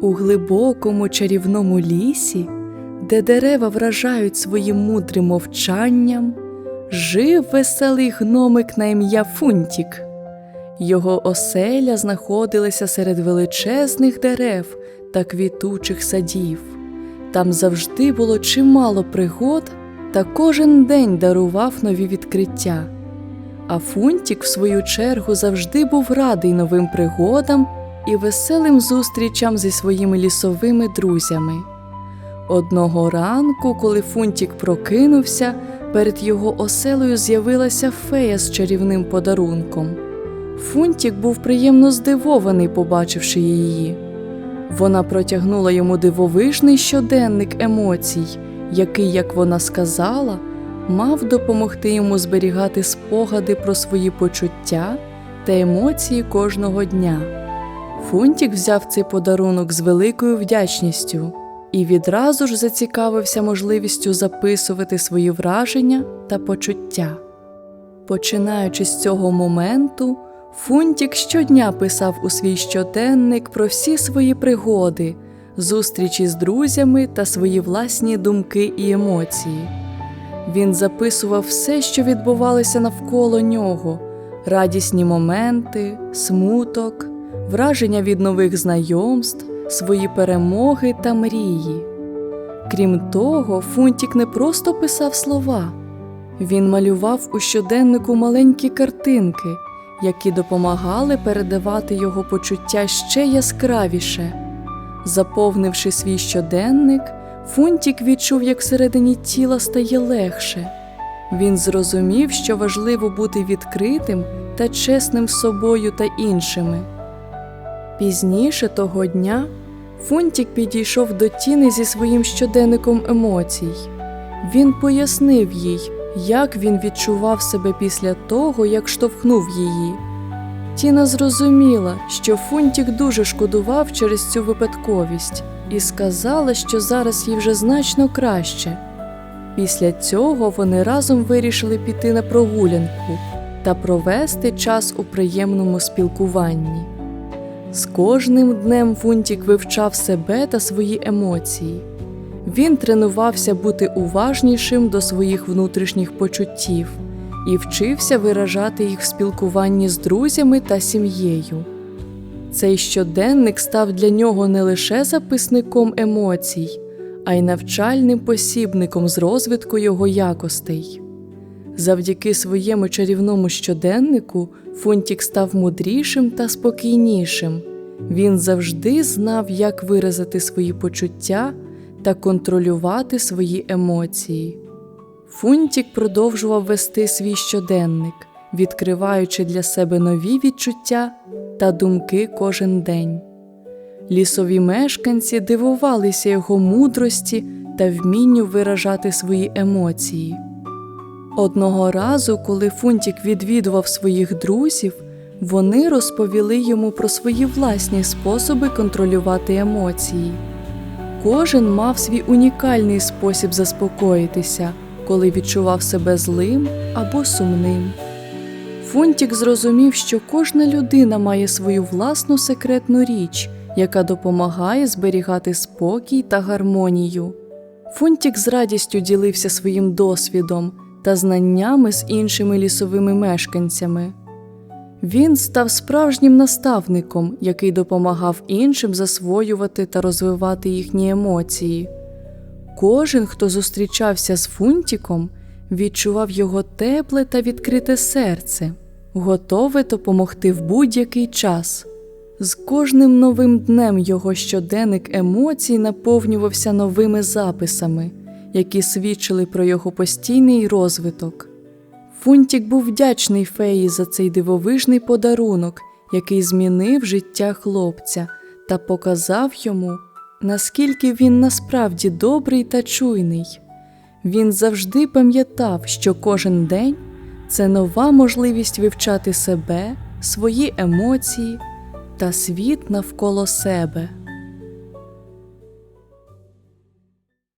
У глибокому чарівному лісі, де дерева вражають своїм мудрим мовчанням, жив веселий гномик на ім'я Фунтік. Його оселя знаходилася серед величезних дерев та квітучих садів. Там завжди було чимало пригод, та кожен день дарував нові відкриття. А Фунтік, в свою чергу, завжди був радий новим пригодам і веселим зустрічам зі своїми лісовими друзями. Одного ранку, коли Фунтік прокинувся, перед його оселею з'явилася фея з чарівним подарунком. Фунтік був приємно здивований, побачивши її. Вона протягнула йому дивовижний щоденник емоцій, який, як вона сказала, мав допомогти йому зберігати спогади про свої почуття та емоції кожного дня. Фунтік взяв цей подарунок з великою вдячністю і відразу ж зацікавився можливістю записувати свої враження та почуття. Починаючи з цього моменту, Фунтік щодня писав у свій щоденник про всі свої пригоди, зустрічі з друзями та свої власні думки і емоції. Він записував все, що відбувалося навколо нього, радісні моменти, смуток, враження від нових знайомств, свої перемоги та мрії. Крім того, Фунтік не просто писав слова, він малював у щоденнику маленькі картинки, які допомагали передавати його почуття ще яскравіше. Заповнивши свій щоденник, Фунтік відчув, як всередині тіла стає легше. Він зрозумів, що важливо бути відкритим та чесним з собою та іншими. Пізніше того дня Фунтік підійшов до Тіни зі своїм щоденником емоцій. Він пояснив їй, як він відчував себе після того, як штовхнув її. Тіна зрозуміла, що Фунтік дуже шкодував через цю випадковість і сказала, що зараз їй вже значно краще. Після цього вони разом вирішили піти на прогулянку та провести час у приємному спілкуванні. З кожним днем Фунтік вивчав себе та свої емоції. Він тренувався бути уважнішим до своїх внутрішніх почуттів і вчився виражати їх в спілкуванні з друзями та сім'єю. Цей щоденник став для нього не лише записником емоцій, а й навчальним посібником з розвитку його якостей. Завдяки своєму чарівному щоденнику Фунтік став мудрішим та спокійнішим. Він завжди знав, як виразити свої почуття та контролювати свої емоції. Фунтік продовжував вести свій щоденник, відкриваючи для себе нові відчуття та думки кожен день. Лісові мешканці дивувалися його мудрості та вмінню виражати свої емоції. Одного разу, коли Фунтік відвідував своїх друзів, вони розповіли йому про свої власні способи контролювати емоції. Кожен мав свій унікальний спосіб заспокоїтися, коли відчував себе злим або сумним. Фунтік зрозумів, що кожна людина має свою власну секретну річ, яка допомагає зберігати спокій та гармонію. Фунтік з радістю ділився своїм досвідом та знаннями з іншими лісовими мешканцями. Він став справжнім наставником, який допомагав іншим засвоювати та розвивати їхні емоції. Кожен, хто зустрічався з Фунтіком, відчував його тепле та відкрите серце, готове допомогти в будь-який час. З кожним новим днем його щоденник емоцій наповнювався новими записами, які свідчили про його постійний розвиток. Фунтік був вдячний феї за цей дивовижний подарунок, який змінив життя хлопця та показав йому, наскільки він насправді добрий та чуйний. Він завжди пам'ятав, що кожен день це нова можливість вивчати себе, свої емоції та світ навколо себе.